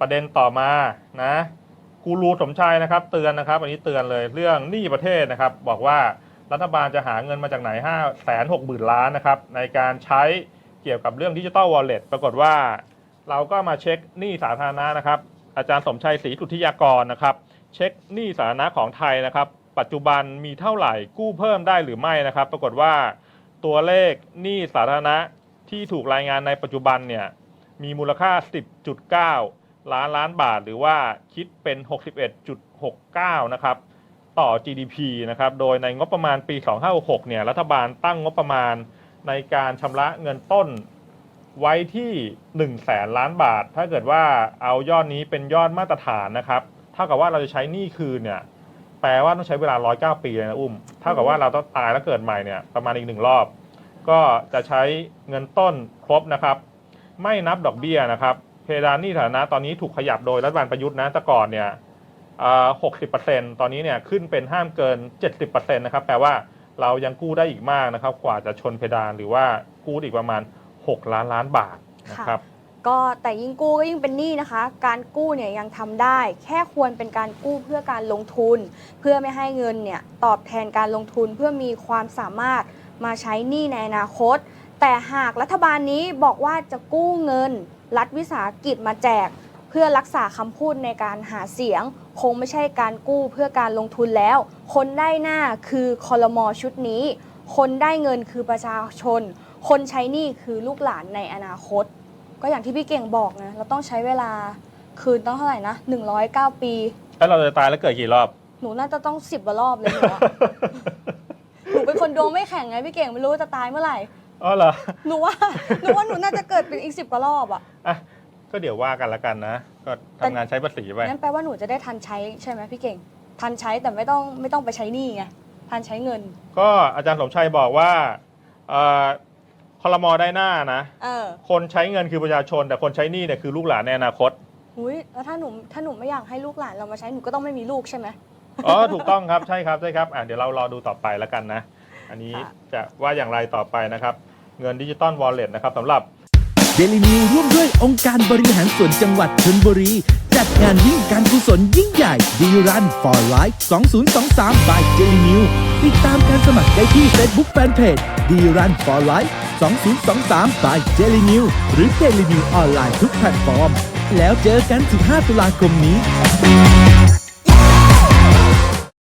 ประเด็นต่อมานะกูรูสมชายนะครับ เตือนนะครับ อันนี้เตือนเลยเรื่องหนี้ประเทศนะครับ บอกว่ารัฐบาลจะหาเงินมาจากไหน5 6 0 0 0 0ล้านนะครับ ในการใช้เกี่ยวกับเรื่องดิจิ t a ลวอลเล็ตปรากฏว่า เราก็มาเช็คหนี้สาธารณะนะครับ อาจารย์สมชัยศรีสุทธิยากรนะครับ เช็คหนี้สาธารณะของไทยนะครับ ปัจจุบันมีเท่าไหร่กู้เพิ่มได้หรือไม่นะครับ ปรากฏว่าตัวเลขหนี้สาธารณะที่ถูกรายงานในปัจจุบันเนี่ยมีมูลค่า 10.9 ล้านล้านบาทหรือว่าคิดเป็น 61.69 นะครับ ต่อ GDP นะครับ โดยในงบประมาณปี 2566 เนี่ย รัฐบาลตั้งงบประมาณในการชำระเงินต้นไว้ที่ 1 แสนล้านบาท ถ้าเกิดว่าเอายอดนี้เป็นยอดมาตรฐานนะครับ เท่ากับว่าเราจะใช้หนี้คืนเนี่ย แปลว่าต้องใช้เวลา 109 ปีเลยนะอุ้ม เท่ากับว่าเราต้องตายแล้วเกิดใหม่เนี่ยประมาณอีกหนึ่งรอบ ก็จะใช้เงินต้นครบนะครับ ไม่นับดอกเบี้ยนะครับ เพดานหนี้สาธารณะตอนนี้ถูกขยับโดยรัฐบาลประยุทธ์นะแต่ก่อนเนี่ยหกสิบเปอร์เซ็นตอนนี้เนี่ยขึ้นเป็นห้ามเกินเจ็ดสิบเปอร์เซ็นต์นะครับ แปลว่าเรายังกู้ได้อีกมากนะครับ กว่าจะชนเพดานหรือว่ากู้อีกประมาณ 6 ล้านล้านบาทนะครับ ก็แต่ยิ่งกู้ก็ยิ่งเป็นหนี้นะคะ การกู้เนี่ยยังทำได้ แค่ควรเป็นการกู้เพื่อการลงทุน เพื่อไม่ให้เงินเนี่ยตอบแทนการลงทุนเพื่อมีความสามารถมาใช้หนี้ในอนาคต แต่หากรัฐบาลนี้บอกว่าจะกู้เงิน รัฐวิสาหกิจมาแจก เพื่อรักษาคำพูดในการหาเสียง คงไม่ใช่การกู้เพื่อการลงทุนแล้ว คนได้หน้าคือคอรมอชุดนี้ คนได้เงินคือประชาชน คนใช้หนี้คือลูกหลานในอนาคต ก็อย่างที่พี่เก่งบอกนะเราต้องใช้เวลาคืนต้องเท่าไหร่นะ109 ปี แล้วเราจะตายแล้วเกิดกี่รอบ หนูน่าจะต้องสิบกว่ารอบเลยหนูอะ หนูเป็นคนดวงไม่แข็งไงพี่เก่งไม่รู้ว่าจะตายเมื่อไหร่ อ๋อเหรอหนูว่า หนูว่าหนูน่าจะเกิดเป็นอีกสิบกว่ารอบอะอะก็เดี๋ยวว่ากันละกันนะ ก็ทำงานใช้ภาษีไปงั้นแปลว่าหนูจะได้ทันใช้ใช่ไหมพี่เก่ง ทันใช้แต่ไม่ต้องไม่ต้องไปใช้หนี้ไงทันใช้เงิน ก็อาจารย์สมชัยบอกว่าเอ่อคอรมอได้หน้านะ เออคนใช้เงินคือประชาชน แต่คนใช้หนี้เนี่ยคือลูกหลานในอนาคตอุ้ยแล้วถ้าหนูถ้าหนูไม่อยากให้ลูกหลานเรามาใช้หนูก็ต้องไม่มีลูกใช่ไหมอ๋อถูกต้องครับใช่ครับใช่ครับอะเดี๋ยวเรารอดูต่อไปแล้วกันนะ อันนี้ค่ะจะว่าอย่างไรต่อไปนะครับ เงินดิจิตอลวอลเล็ตนะครับสำหรับเดลินิวร่วมด้วยองค์การบริหารส่วนจังหวัดชลบุรี จัดงานวิ่งการกุศลยิ่งใหญ่ดีรัน for life 2023 by เดลินิวติดตามการสมัครได้ที่ Facebook Fanpage ดีรัน for life 2023 by เดลินิวหรือเดลินิวออนไลน์ทุกแพลตฟอร์ม แล้วเจอกัน 15 ตุลาคมนี้